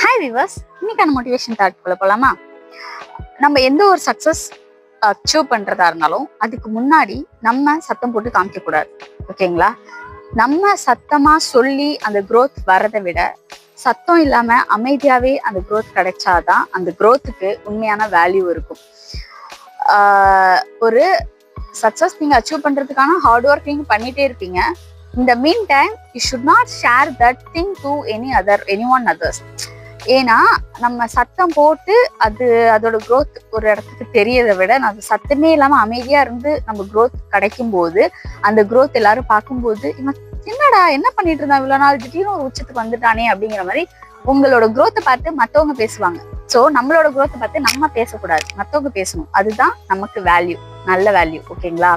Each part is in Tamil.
ஹாய் விவர்ஸ் இன்னைக்கான மோட்டிவேஷன் தாட்குள்ள போலாமா? நம்ம எந்த ஒரு சக்சஸ் அச்சீவ் பண்றதா இருந்தாலும் அதுக்கு முன்னாடி நம்ம சத்தம் போட்டு காமிக்க கூடாது. ஓகேங்களா நம்ம சத்தமா சொல்லி அந்த க்ரோத் வரதை விட சத்தம் இல்லாம அமைதியாவே அந்த growth கிடைச்சாதான் அந்த க்ரோத்துக்கு உண்மையான வேல்யூ இருக்கும். ஒரு சக்சஸ் நீங்க அச்சீவ் பண்றதுக்கான ஹார்ட் ஒர்க் நீங்க பண்ணிட்டே இருப்பீங்க. இந்த meantime you should not share that thing to any other anyone others ஏன்னா நம்ம சத்தம் போட்டு அது அதோட க்ரோத் ஒரு இடத்துக்கு தெரியறதை விட நம்ம சத்தமே இல்லாம அமைதியா இருந்து நம்ம க்ரோத் கிடைக்கும் போது அந்த க்ரோத் எல்லாரும் பார்க்கும்போது இவன் என்னடா என்ன பண்ணிட்டு இருந்தான்? இவ்வளவு நாள் திடீர்னு ஒரு உச்சத்துக்கு வந்துட்டானே அப்படிங்கிற மாதிரி உங்களோட குரோத்தை பார்த்து மத்தவங்க பேசுவாங்க. சோ நம்மளோட குரோத்தை பார்த்து நம்ம பேசக்கூடாது. மத்தவங்க பேசணும். அதுதான் நமக்கு வேல்யூ நல்ல வேல்யூ ஓகேங்களா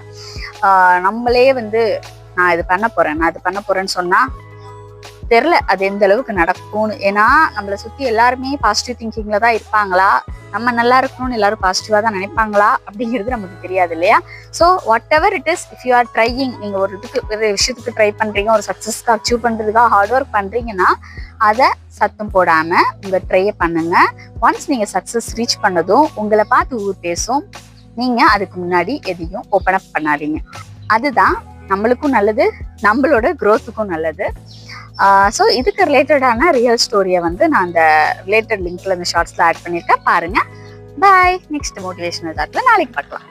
ஆஹ் நம்மளே வந்து நான் இது பண்ண போறேன். நான் இது பண்ண போறேன்னு சொன்னா தெரில அது எந்த அளவுக்கு நடக்கும்னு. ஏன்னா நம்மளை சுற்றி எல்லாருமே பாசிட்டிவ் திங்கிங்கில் தான் இருப்பாங்களா? நம்ம நல்லா இருக்கணும்னு எல்லாரும் பாசிட்டிவாக தான் நினைப்பாங்களா? அப்படிங்கிறது நமக்கு தெரியாது இல்லையா? So whatever it is if you are trying நீங்கள் ஒரு இதுக்கு ஒரு விஷயத்துக்கு ட்ரை பண்ணுறீங்க ஒரு சக்ஸஸ்க்கு அச்சீவ் பண்ணுறதுக்காக ஹார்ட் ஒர்க் பண்ணுறீங்கன்னா அதை சத்தம் போடாமல் உங்கள் ட்ரையை பண்ணுங்கள் ஒன்ஸ் நீங்கள் சக்ஸஸ் ரீச் பண்ணதும் உங்களை பார்த்து ஊர் பேசும். நீங்கள் அதுக்கு முன்னாடி எதையும் ஓப்பன் அப் பண்ணாதீங்க. அதுதான் நம்மளுக்கும் நல்லது நம்மளோட க்ரோத்துக்கும் நல்லது. ஸோ இதுக்கு ரிலேட்டடான ரியல் ஸ்டோரியை வந்து நான் அந்த ரிலேட்டட் லிங்க்ல இந்த ஷார்ட்ஸ்ல ஆட் பண்ணியிருக்கேன். பாருங்க. பாய் நெக்ஸ்ட் மோட்டிவேஷனல் தாட்டில் நாளைக்கு பார்க்கலாம்.